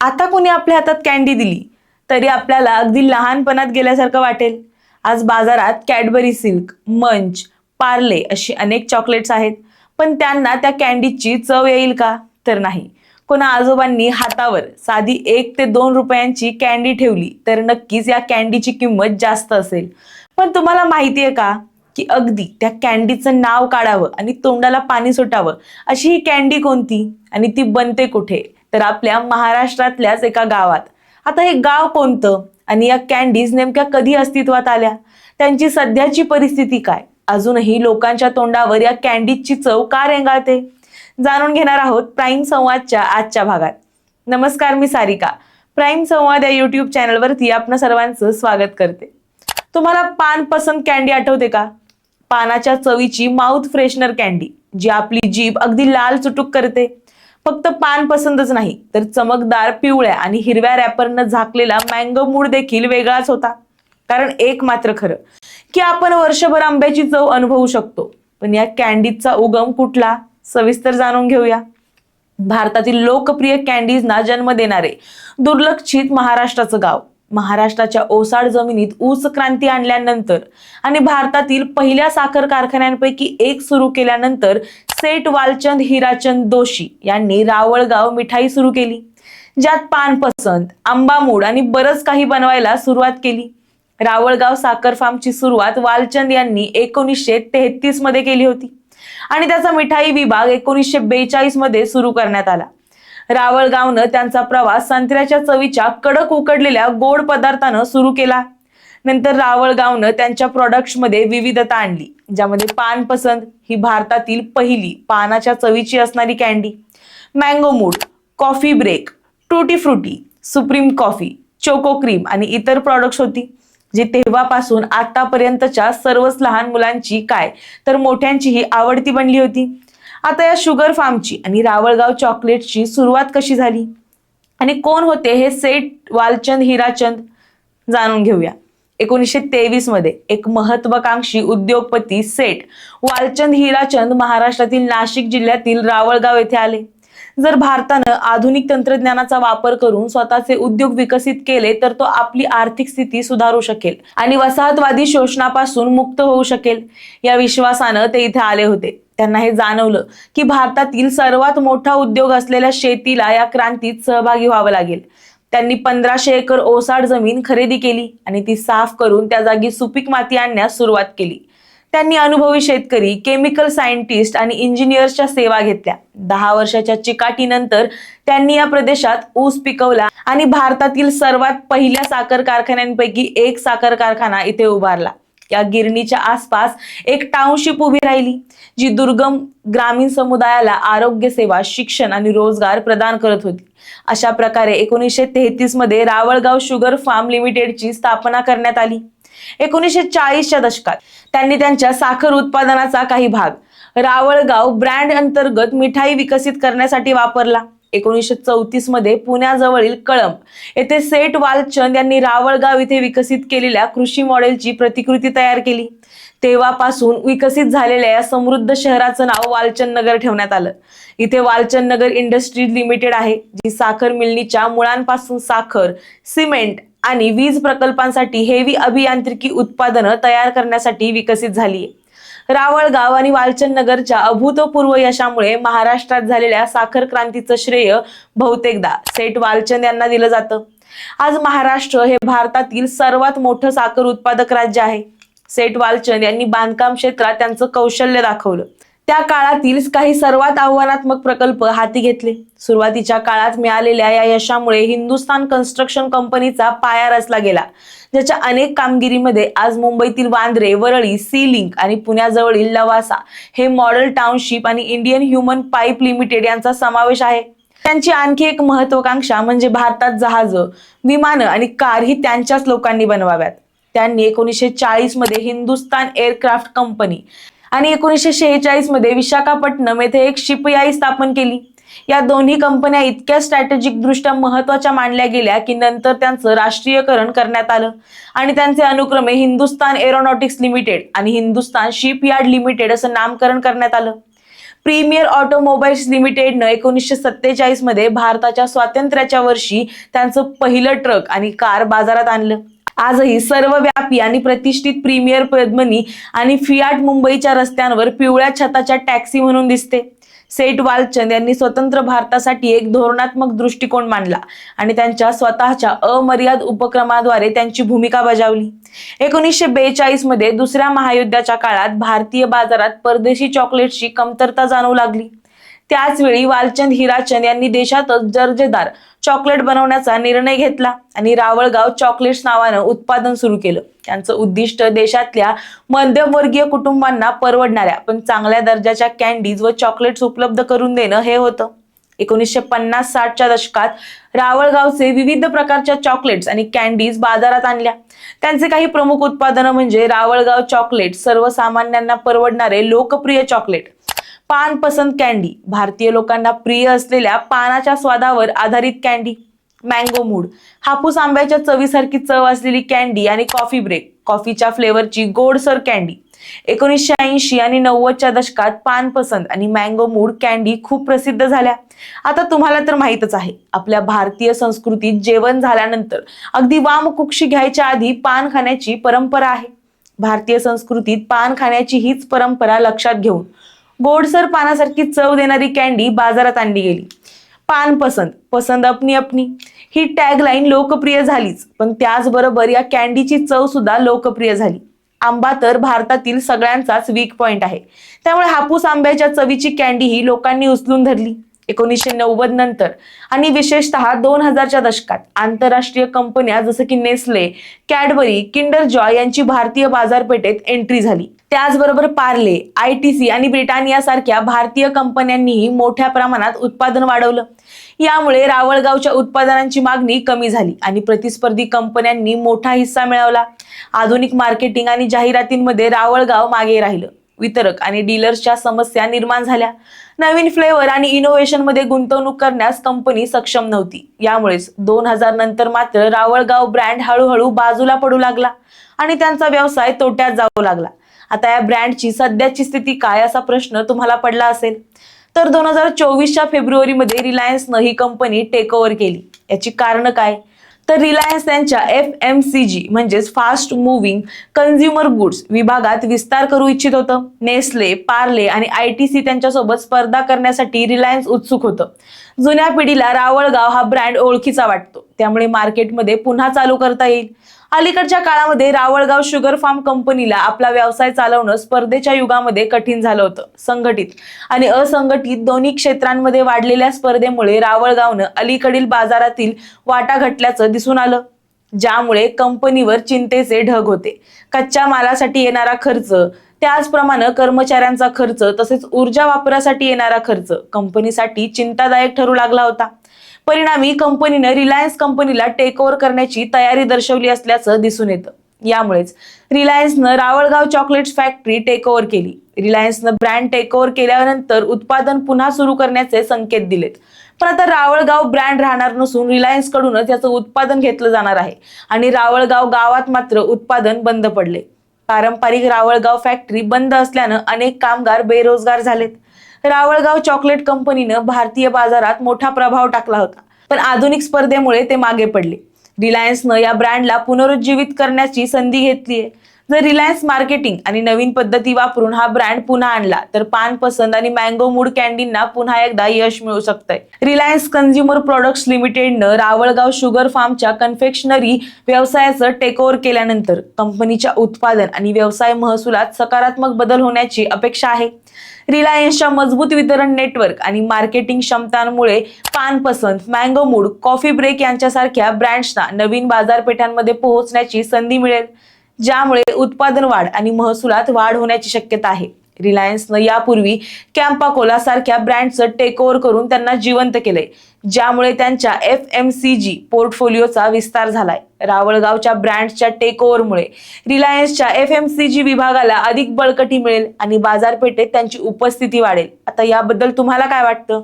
आता कोणी आपल्या हातात कॅन्डी दिली तरी आपल्याला अगदी लहानपणात गेल्यासारखं वाटेल. आज बाजारात कॅडबरी सिल्क मंच पार्ले अशी अनेक चॉकलेट्स आहेत. पण त्यांना त्या कॅन्डीची चव येईल का? तर नाही. कोणा आजोबांनी हातावर साधी एक ते दोन रुपयांची कॅन्डी ठेवली तर नक्कीच या कॅन्डीची किंमत जास्त असेल. पण तुम्हाला माहिती आहे का? की अगदी त्या कॅन्डीचं नाव काढावं आणि तोंडाला पाणी सुटावं अशी ही कॅन्डी कोणती? आणि ती बनते कुठे? तर आपल्या महाराष्ट्रातल्याच एका गावात. आता हे गाव कोणतं? आणि या कॅन्डीज नेमक्या कधी अस्तित्वात आल्या? त्यांची सध्याची परिस्थिती काय? अजूनही लोकांच्या तोंडावर या कॅन्डीजची चव का रेंगाळते? जाणून घेणार आहोत प्राईम संवादच्या आजच्या भागात. नमस्कार मी सारिका. प्राईम संवाद या युट्यूब चॅनलवरती आपण सर्वांचं स्वागत करते. तुम्हाला पान पसंत कॅन्डी आठवते का? पानाच्या चवीची माउथ फ्रेशनर कॅन्डी जी आपली जीभ अगदी लाल चुटूक करते. फक्त पान पसंतच नाही तर चमकदार पिवळ्या आणि हिरव्या रॅपरनं झाकलेला मँगो मूड देखील वेगळाच होता. कारण एक मात्र खरं की आपण वर्षभर आंब्याची चव अनुभवू शकतो. पण या कॅन्डीजचा उगम कुठला सविस्तर जाणून घेऊया. भारतातील लोकप्रिय कॅन्डीजना जन्म देणारे दुर्लक्षित महाराष्ट्राचं गाव. महाराष्ट्राच्या ओसाड जमिनीत ऊस क्रांती आणल्यानंतर आणि भारतातील पहिल्या साखर कारखान्यांपैकी एक सुरू केल्यानंतर सेठ वालचंद हिराचंद दोशी यांनी रावळगाव मिठाई सुरू केली ज्यात पान पसंत आंबामूड आणि बरंच काही बनवायला सुरुवात केली. रावळगाव साखर फार्मची सुरुवात वालचंद यांनी एकोणीसशे तेहतीसमध्ये केली होती आणि त्याचा मिठाई विभाग एकोणीसशे बेचाळीसमध्ये सुरू करण्यात आला. रावळगावनं त्यांचा प्रवास संत्र्याच्या चवीच्या कडक उकडलेल्या गोड पदार्थानं सुरू केला. नंतर रावळगावनं त्यांच्या मध्ये विविधता आणली ज्यामध्ये पान पसंत ही भारतातील पहिली पानाच्या चवीची असणारी candy mango mood coffee break tutti frutti supreme coffee choco cream आणि इतर प्रॉडक्ट्स होती जी तेव्हापासून आतापर्यंतच्या सर्वच लहान मुलांची काय तर मोठ्यांचीही आवडती बनली होती. आता या शुगर फार्मची आणि रावळगाव चॉकलेटची सुरुवात कशी झाली? आणि कोण होते हे सेठ वालचंद हिराचंद जाणून घेऊया. एकोणीसशे तेवीसमध्ये एक महत्वाकांक्षी उद्योगपती सेठ वालचंद हिराचंद महाराष्ट्रातील नाशिक जिल्ह्यातील रावळगाव येथे आले. जर भारतानं आधुनिक तंत्रज्ञानाचा वापर करून स्वतःचे उद्योग विकसित केले तर तो आपली आर्थिक स्थिती सुधारू शकेल आणि वसाहतवादी शोषणापासून मुक्त होऊ शकेल. या विश्वासानं ते इथे आले होते. त्यांना हे जाणवलं की भारतातील सर्वात मोठा उद्योग असलेल्या शेतीला या क्रांतीत सहभागी व्हावं लागेल. त्यांनी पंधराशे एकर ओसाड जमीन खरेदी केली आणि ती साफ करून त्या जागी सुपीक माती आणण्यास सुरुवात केली. त्यांनी अनुभवी शेतकरी केमिकल सायंटिस्ट आणि इंजिनियर्सच्या सेवा घेतल्या. दहा वर्षाच्या चिकाटीनंतर त्यांनी या प्रदेशात ऊस पिकवला आणि भारतातील सर्वात पहिल्या साखर कारखान्यांपैकी एक साखर कारखाना इथे उभारला. या गिरणीच्या आसपास एक टाउनशिप उभी राहिली जी दुर्गम ग्रामीण समुदायाला आरोग्य सेवा शिक्षण आणि रोजगार प्रदान करत होती. अशा प्रकारे एकोणीसशे तेहतीसमध्ये रावळगाव शुगर फार्म लिमिटेडची स्थापना करण्यात आली. एकोणीसशे चाळीसच्या दशकात. त्यांनी त्यांच्या साखर उत्पादनाचा काही भाग रावळगाव ब्रँड अंतर्गत मिठाई विकसित करण्यासाठी वापरला. एकोणीसशे चौतीसमध्ये पुण्याजवळील कळंब येथे सेठ वालचंद यांनी रावळगाव इथे विकसित केलेल्या कृषी मॉडेलची प्रतिकृती तयार केली. तेव्हापासून विकसित झालेल्या या समृद्ध शहराचं नाव वालचंद नगर ठेवण्यात आलं. इथे वालचंद नगर इंडस्ट्रीज लिमिटेड आहे जी साखर मिलनीच्या मुळांपासून साखर सिमेंट आणि वीज प्रकल्पांसाठी हेवी अभियांत्रिकी उत्पादनं तयार करण्यासाठी विकसित झाली रावळगाव आणि वालचंद नगरच्या अभूतपूर्व यशामुळे महाराष्ट्रात झालेल्या साखर क्रांतीचं श्रेय बहुतेकदा सेठ वालचंद यांना दिलं जातं. आज महाराष्ट्र हे भारतातील सर्वात मोठं साखर उत्पादक राज्य आहे. सेठ वालचंद यांनी बांधकाम क्षेत्रात त्यांचं कौशल्य दाखवलं. त्या काळातील काही सर्वात आव्हानात्मक प्रकल्प हाती घेतले. सुरुवातीच्या काळात मिळालेल्या या यशामुळे हिंदुस्थान कन्स्ट्रक्शन कंपनीचा पाया रचला गेला. ज्याच्या अनेक कामगिरीमध्ये आज मुंबईतील वांद्रे वरळी सी लिंक आणि पुण्याजवळील लवासा हे मॉडेल टाउनशिप आणि इंडियन ह्युमन पाईप लिमिटेड यांचा समावेश आहे. त्यांची आणखी एक महत्वाकांक्षा म्हणजे भारतात जहाजं विमानं आणि कार ही त्यांच्याच लोकांनी बनवाव्यात. त्यांनी एकोणीसशे चाळीसमध्ये हिंदुस्तान एअरक्राफ्ट कंपनी आणि एकोणीसशे शेहेचाळीसमध्ये विशाखापट्टणम येथे एक शिपयाई स्थापन केली. या दोन्ही कंपन्या इतक्या स्ट्रॅटेजिक दृष्ट्या महत्त्वाच्या मानल्या गेल्या की नंतर त्यांचं राष्ट्रीयकरण करण्यात आलं. आणि त्यांचे अनुक्रमे हिंदुस्तान एरोनॉटिक्स लिमिटेड आणि हिंदुस्तान शिपयार्ड लिमिटेड असं नामकरण करण्यात आलं. प्रीमियर ऑटोमोबाईल्स लिमिटेडनं एकोणीसशे सत्तेचाळीसमध्ये भारताच्या स्वातंत्र्याच्या वर्षी त्यांचं पहिलं ट्रक आणि कार बाजारात आणलं. आजही सर्वव्यापी आणि प्रतिष्ठित प्रीमियर पद्मनी आणि फियाट मुंबईच्या रस्त्यांवर पिवळ्या छताच्या टॅक्सी म्हणून दिसते. सेठ वालचंद यांनी स्वतंत्र भारतासाठी एक धोरणात्मक दृष्टिकोन मांडला आणि त्यांच्या स्वतःच्या अमर्याद उपक्रमाद्वारे त्यांची भूमिका बजावली. एकोणीसशे बेचाळीसमध्ये दुसऱ्या महायुद्धाच्या काळात भारतीय बाजारात परदेशी चॉकलेटची कमतरता जाणवू लागली. त्याच वेळी वालचंद हिराचंद यांनी देशातच दर्जेदार चॉकलेट बनवण्याचा निर्णय घेतला आणि रावळगाव चॉकलेट्स नावानं उत्पादन सुरू केलं. त्यांचं उद्दिष्ट देशातल्या मध्यमवर्गीय कुटुंबांना परवडणाऱ्या पण चांगल्या दर्जाच्या कॅन्डीज व चॉकलेट्स उपलब्ध करून देणं हे होतं. एकोणीसशे पन्नास साठच्या दशकात रावळगावचे विविध प्रकारच्या चॉकलेट्स आणि कॅन्डीज बाजारात आणल्या. त्यांचे काही प्रमुख उत्पादनं म्हणजे रावळगाव चॉकलेट सर्वसामान्यांना परवडणारे लोकप्रिय चॉकलेट पान पसंत कॅन्डी भारतीय लोकांना प्रिय असलेल्या पानाच्या स्वादावर आधारित कॅन्डी मँगो मूड हापूस आंब्याच्या चवीसारखी चव असलेली कॅन्डी आणि कॉफी ब्रेक कॉफीच्या फ्लेवरची गोडसर कॅन्डी एकोणीसशे ऐंशी आणि नव्वदच्या दशकात पान पसंत आणि मँगो मूड कॅन्डी खूप प्रसिद्ध झाल्या. आता तुम्हाला तर माहीतच आहे. आपल्या भारतीय संस्कृतीत जेवण झाल्यानंतर अगदी वामकुक्षी घ्यायच्या आधी पान खाण्याची परंपरा आहे. भारतीय संस्कृतीत पान खाण्याची हीच परंपरा लक्षात घेऊन गोडसर पानासारखी चव देणारी कॅन्डी बाजारात आणली गेली. पान पसंत पसंत अपनी अपनी. ही टॅगलाईन लोकप्रिय झालीच पण त्याचबरोबर या कॅन्डीची चव सुद्धा लोकप्रिय झाली. आंबा तर भारतातील सगळ्यांचाच वीक पॉइंट आहे. त्यामुळे हापूस आंब्याच्या चवीची कॅन्डी ही लोकांनी उचलून धरली. एकोणीसशे नव्वद नंतर आणि विशेषतः दोन हजारच्या दशकात आंतरराष्ट्रीय कंपन्या जसं की नेस्ले कॅडबरी किंडर जॉय यांची भारतीय बाजारपेठेत एंट्री झाली. त्याचबरोबर पार्ले आय टी सी आणि ब्रिटानिया सारख्या भारतीय कंपन्यांनीही मोठ्या प्रमाणात उत्पादन वाढवलं. यामुळे रावळगावच्या उत्पादनांची मागणी कमी झाली आणि प्रतिस्पर्धी कंपन्यांनी मोठा हिस्सा मिळवला. आधुनिक मार्केटिंग आणि जाहिरातींमध्ये रावळगाव मागे राहिलं. वितरक आणि डीलर्सच्या समस्या निर्माण झाल्या. नवीन फ्लेवर आणि इनोव्हेशनमध्ये गुंतवणूक करण्यास कंपनी सक्षम नव्हती. यामुळेच दोन हजार नंतर मात्र रावळगाव ब्रँड हळूहळू बाजूला पडू लागला आणि त्यांचा व्यवसाय तोट्यात जाऊ लागला. आता या ब्रँडची सध्याची स्थिती काय असा प्रश्न तुम्हाला पडला असेल? तर दोन हजार चोवीसच्या फेब्रुवारीमध्ये रिलायन्सनं ही कंपनी टेक ओव्हर केली. याची कारण काय? तर रिलायन्स त्यांच्या एफ एम सी जी म्हणजेच फास्ट मुव्हिंग कन्झ्युमर गुड्स विभागात विस्तार करू इच्छित होतं. नेस्ले पार्ले आणि आय टी सी त्यांच्यासोबत स्पर्धा करण्यासाठी रिलायन्स उत्सुक होतं. जुन्या पिढीला रावळगाव हा ब्रँड ओळखीचा वाटतो. त्यामुळे मार्केटमध्ये पुन्हा चालू करता येईल. अलीकडच्या काळामध्ये रावळगाव शुगर फार्म कंपनीला आपला व्यवसाय चालवणं स्पर्धेच्या युगामध्ये कठीण झालं होतं संघटित. आणि असंघटित दोन्ही क्षेत्रांमध्ये वाढलेल्या स्पर्धेमुळे रावळगावनं अलीकडील बाजारातील वाटा घटल्याचं दिसून आलं. ज्यामुळे कंपनीवर चिंतेचे ढग होते. कच्च्या मालासाठी येणारा खर्च त्याचप्रमाणे कर्मचाऱ्यांचा खर्च तसेच ऊर्जा वापरासाठी येणारा खर्च कंपनीसाठी चिंतादायक ठरू लागला होता. परिणामी कंपनीनं रिलायन्स कंपनीला टेक ओव्हर करण्याची तयारी दर्शवली असल्याचं दिसून येतं. यामुळेच रिलायन्सनं Ravalgaon chocolates factory take over केली. रिलायन्सनं ब्रँड टेक ओव्हर केल्यानंतर उत्पादन पुन्हा सुरू करण्याचे संकेत दिलेत. पण आता रावळगाव ब्रँड राहणार नसून रिलायन्स कडूनच याचं उत्पादन घेतलं जाणार आहे आणि रावळगाव गावात मात्र उत्पादन बंद पडले. पारंपरिक रावळगाव फॅक्टरी बंद असल्यानं अनेक कामगार बेरोजगार झालेत. रावळगाव चॉकलेट कंपनीनं भारतीय बाजारात मोठा प्रभाव टाकला होता. पण आधुनिक स्पर्धेमुळे ते मागे पडले. रिलायन्सनं या ब्रँडला पुनरुज्जीवित करण्याची संधी घेतलीय. जर रिलायन्स मार्केटिंग आणि नवीन पद्धती वापरून हा ब्रँड पुन्हा आणला तर पान पसंत आणि मँगो मूड कॅन्डींना पुन्हा एकदा यश मिळू शकतंय. रिलायन्स कन्झ्युमर प्रोडक्ट्स लिमिटेडनं रावळगाव शुगर फार्मच्या कन्फेक्शनरी व्यवसायाचं टेकओव्हर केल्यानंतर कंपनीच्या उत्पादन आणि व्यवसाय महसुलात सकारात्मक बदल होण्याची अपेक्षा आहे. रिलायन्सच्या मजबूत वितरण नेटवर्क आणि marketing क्षमतांमुळे Pan Pasand mango mood coffee break यांच्यासारख्या ब्रँड्सना नवीन बाजारपेठांमध्ये पोहोचण्याची संधी मिळेल ज्यामुळे उत्पादन वाढ आणि महसुलात वाढ होण्याची शक्यता आहे. रिलायन्सनं यापूर्वी कॅम्पाकोला सारख्या ब्रँडचं टेक ओव्हर करून त्यांना जिवंत केलंय. ज्यामुळे त्यांच्या एफ एम सी जी पोर्टफोलिओचा विस्तार झालाय. रावळगावच्या ब्रँड्सच्या टेक ओव्हरमुळे रिलायन्सच्या एफ एम सी जी विभागाला अधिक बळकटी मिळेल आणि बाजारपेठेत त्यांची उपस्थिती वाढेल. आता याबद्दल तुम्हाला काय वाटतं?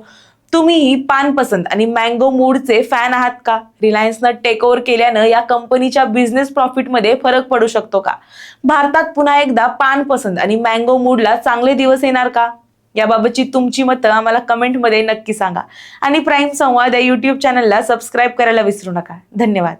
तुम्हीही पान पसंत आणि मँगो मूडचे फॅन आहात का? रिलायन्सनं टेक ओव्हर केल्यानं या कंपनीच्या बिझनेस प्रॉफिटमध्ये फरक पडू शकतो का? भारतात पुन्हा एकदा पान पसंत आणि मँगो मूडला चांगले दिवस येणार का? याबाबतची तुमची मतं आम्हाला कमेंटमध्ये नक्की सांगा. आणि प्राईम संवाद या यूट्यूब चॅनलला सबस्क्राईब करायला विसरू नका. धन्यवाद.